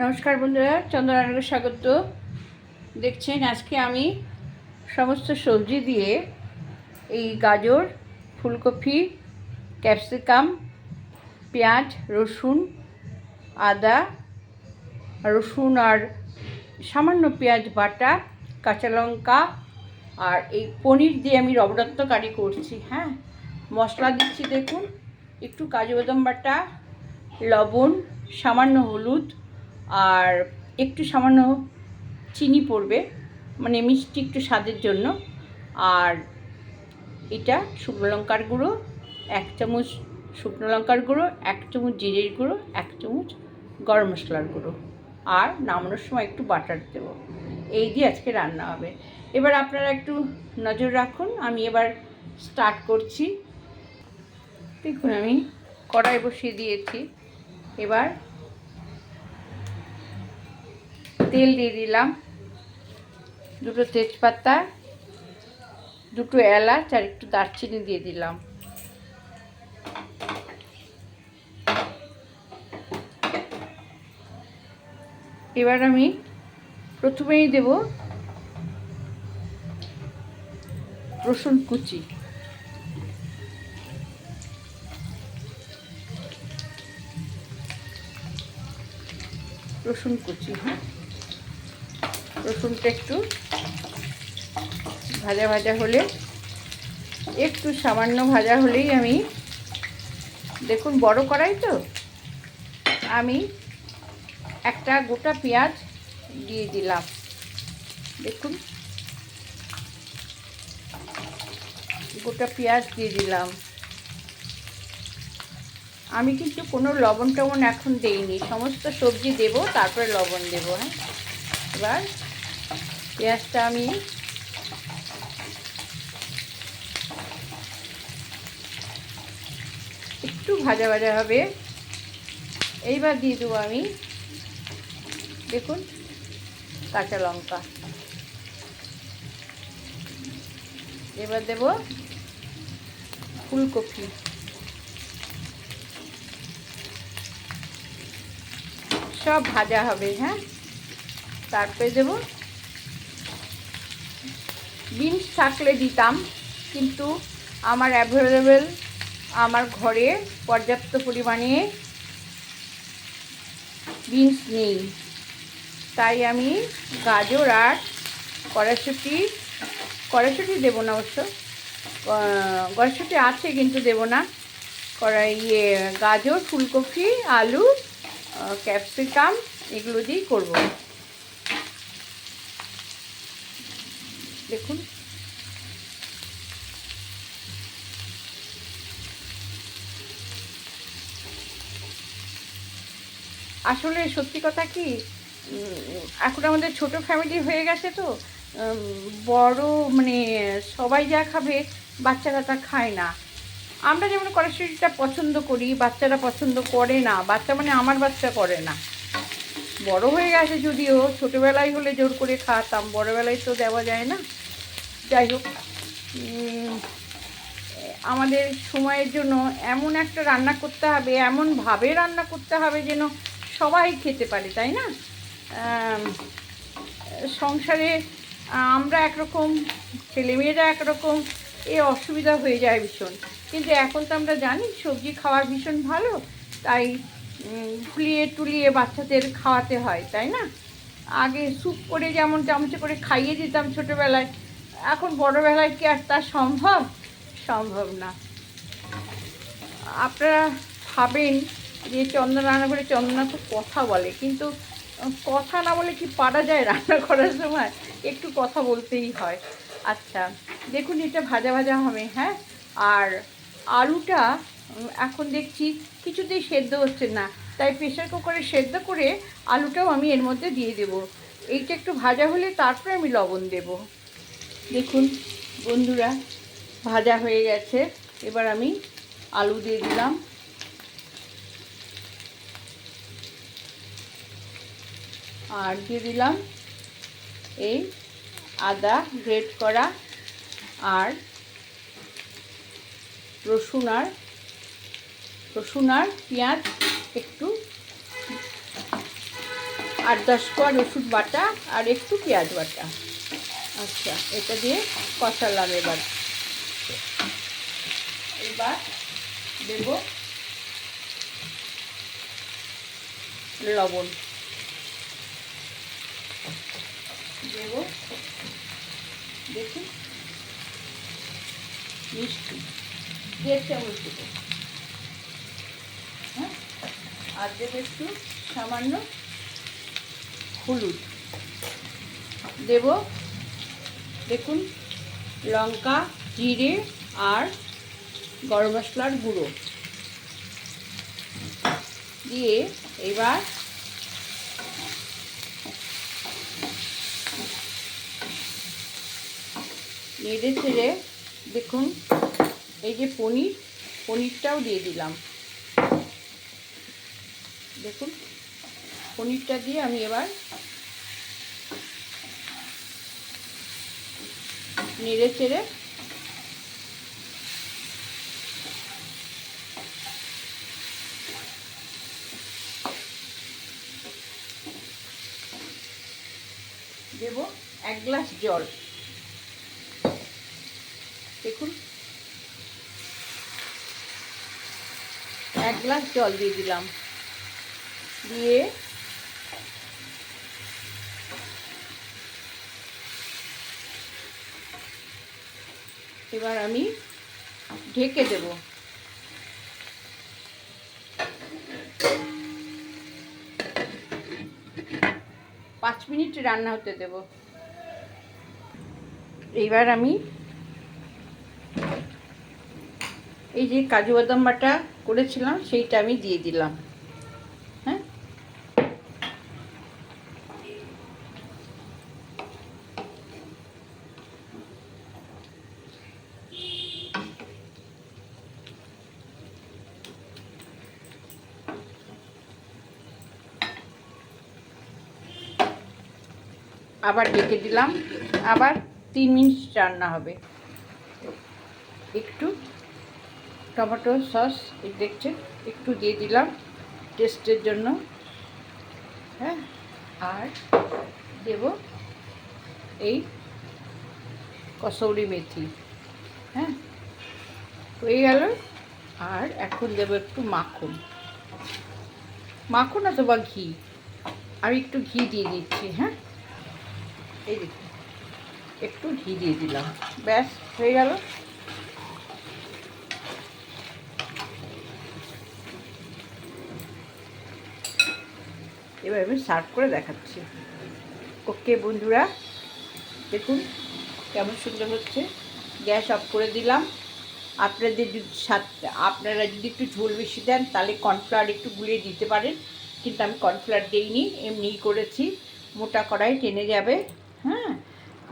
নমস্কার বন্ধুরা চন্দ্রনারায়ণকে স্বাগত। দেখছেন, আজকে আমি সমস্ত সবজি দিয়ে এই গাজর, ফুলকপি, ক্যাপসিকাম, পেঁয়াজ, রসুন, আদা, রসুন আর সামান্য পেঁয়াজ বাটা, কাঁচা লঙ্কা আর এই পনির দিয়ে আমি রবরত্ন কারি করছি হ্যাঁ? মশলা দিচ্ছি, দেখুন। একটু কাজু বাদাম বাটা, লবণ, সামান্য হলুদ আর একটু সামান্য চিনি পড়বে মানে মিষ্টি একটু স্বাদের জন্য। আর এটা শুকনো লঙ্কার গুঁড়ো, এক চামচ শুকনো লঙ্কার গুঁড়ো, এক চামচ জিরের গুঁড়ো, এক চামচ গরম মশলার গুঁড়ো। আর নামানোর সময় একটু বাটার দেবো। এই দিয়ে আজকে রান্না হবে। এবার আপনারা একটু নজর রাখুন, আমি এবার স্টার্ট করছি। দেখুন, আমি কড়াই বসিয়ে দিয়েছি। এবার তেল দিয়ে দিলাম। দুটো তেজপাতা, দুটো এলাচ আর একটু দারচিনি দিয়ে দিলাম। এবার আমি প্রথমেই দেব রসুন কুচি। রসুন কুচি হ্যাঁ। রসুনটা একটু ভাজা ভাজা হলে, একটু সামান্য ভাজা হলেই আমি, দেখুন বড় কড়াই তো, আমি একটা গোটা পেঁয়াজ দিয়ে দিলাম। দেখুন, গোটা পেঁয়াজ দিয়ে দিলাম। আমি কিন্তু কোনো লবণ টবণ এখন দেইনি, সমস্ত সবজি দেব, তারপরে লবণ দেব হ্যাঁ? এবার পেঁয়াজটা আমি একটু ভাজা ভাজা হবে। এইবার দিয়ে দেবো আমি, দেখুন, কাঁচা লঙ্কা। এবার দেব ফুলকপি। সব ভাজা হবে হ্যাঁ? তারপরে দেব বিনস থাকলে দিতাম, কিন্তু আমার অ্যাভেলেবেল আমার ঘরে পর্যাপ্ত পরিমাণে বিনস নেই। তাই আমি গাজর আর কড়াইশুটি কড়াইশুটি দেবো না অবশ্য কড়াইশুটি আছে কিন্তু দেবো না। কড়াই ইয়ে গাজর, ফুলকপি, আলু ক্যাপসিকাম এগুলো দিয়েই করব। দেখুন। আসলে সত্যি কথা কি এখন আমাদের ছোট ফ্যামিলি হয়ে গেছে তো বড় মানে সবাই যা খাবে বাচ্চারা তা খায় না। আমরা যেমন কড়াইশুটিটা পছন্দ করি, বাচ্চারা পছন্দ করে না, বাচ্চা মানে আমার বাচ্চা করে না। বড় হয়ে গেছে যদিও, ছোটোবেলায় হলে জোর করে খাতাম বড়োবেলায় তো দেওয়া যায় না। যাই হোক আমাদের সময়ের জন্য এমন একটা রান্না করতে হবে এমনভাবে রান্না করতে হবে যেন সবাই খেতে পারে, তাই না? সংসারে আমরা একরকম, ছেলেমেয়েরা একরকম, এ অসুবিধা হয়ে যায় ভীষণ। কিন্তু এখন তো আমরা জানি সবজি খাওয়ার ভীষণ ভালো, তাই ফুলিয়ে টুলিয়ে বাচ্চাদের খাওয়াতে হয়, তাই না? আগে স্যুপ করে যেমন চামচে করে খাইয়ে দিতাম ছোটোবেলায় এখন বড়োবেলায় কি আর তা সম্ভব? সম্ভব না। আপনারা ভাবেন যে চন্দন রান্না করে চন্দনা খুব কথা বলে, কিন্তু কথা না বলে কি পারা যায় রান্না করার সময়? একটু কথা বলতেই হয়। আচ্ছা দেখুন এটা ভাজা ভাজা হবে হ্যাঁ? আর আলুটা এখন দেখছি কিছুতেই সেদ্ধ হচ্ছে না, তাই প্রেশার কুকারে সেদ্ধ করে আলুটাও আমি এর মধ্যে দিয়ে দেব। এইটা একটু ভাজা হলে তারপরে আমি লবণ দেব। দেখুন, বন্ধুরা, ভাজা হয়ে গেছে। এবার আমি আলু দিয়ে দিলাম। আর দিয়ে দিলাম এই আদা গ্রেট করা আর রসুন আর রসুন আর পেঁয়াজ একটু আট দশ কোয়া রসুন বাটা আর একটু পেঁয়াজ বাটা। আচ্ছা এটা দিয়ে কষালাম এবার। এবার দেব লবণ। দেব দেখুন মিষ্টি, দেড় চামচ দেবো। হ্যাঁ? আর দেবো একটু সামান্য হলুদ। দেব দেখুন, লঙ্কা, জিরে আর গরম মশলার গুঁড়ো। দিয়ে এবার নেড়ে ছেড়ে দেখুন, এই যে পনির, পনিরটাও দিয়ে দিলাম। দেখুন, পনিরটা দিয়ে আমি এবার নেড়ে চেড়ে। দেব এক গ্লাস জল। দেখুন। এক গ্লাস জল দিয়ে দিলাম। দিয়ে এবার আমি ঢেকে দেব। পাঁচ মিনিট রান্না হতে দেব। এইবার আমি এই যে কাজু বাদাম বাটা করেছিলাম, সেইটা আমি দিয়ে দিলাম। আবার ডেকে দিলাম। আবার তিন মিনিট রান্না হবে। একটু টমেটো সস দেখছেন, একটু দিয়ে দিলাম টেস্টের জন্য। হ্যাঁ আর দেব এই কসৌরি মেথি। হ্যাঁ হয়ে গেল। আর এখন দেবো একটু মাখন। মাখন অথবা ঘি। আমি একটু ঘি দিয়ে দিচ্ছি হ্যাঁ। এই দেখুন একটু ঘি দিয়ে দিলাম। ব্যাস, হয়ে গেল। এবার আমি সার্ভ করে দেখাচ্ছি। ওকে, বন্ধুরা, দেখুন কেমন সুন্দর হচ্ছে। গ্যাস অফ করে দিলাম। আপনাদের যদি আপনারা যদি একটু ঝোল বেশি দেন, তাহলে কর্নফ্লাওয়ার একটু গুলিয়ে দিতে পারেন। কিন্তু আমি কর্নফ্লাওয়ার দিইনি, এমনিই করেছি। মোটা কড়াই টেনে যাবে। হ্যাঁ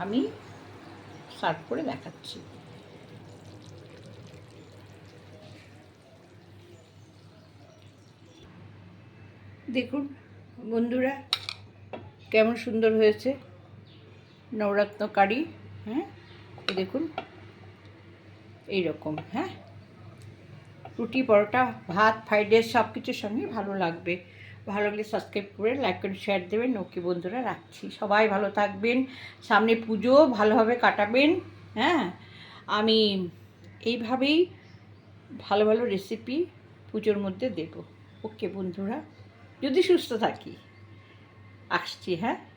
আমি সার্ভ করে দেখাচ্ছি। দেখুন, বন্ধুরা, কেমন সুন্দর হয়েছে নবরত্ন কারি হ্যাঁ দেখুন এই রকম হ্যাঁ? রুটি, পরোটা, ভাত, ফ্রাইড রাইস সব কিছুর সঙ্গে ভালো লাগবে। ভালো লাগলে সাবস্ক্রাইব করে লাইক করে শেয়ার দেবেন। ওকে বন্ধুরা, রাখছি। সবাই ভালো থাকবেন। সামনে পুজো, ভালোভাবে কাটাবেন। হ্যাঁ? আমি এইভাবেই ভালো ভালো রেসিপি পুজোর মধ্যে দেব। ওকে বন্ধুরা, যদি সুস্থ থাকি, আসছি হ্যাঁ?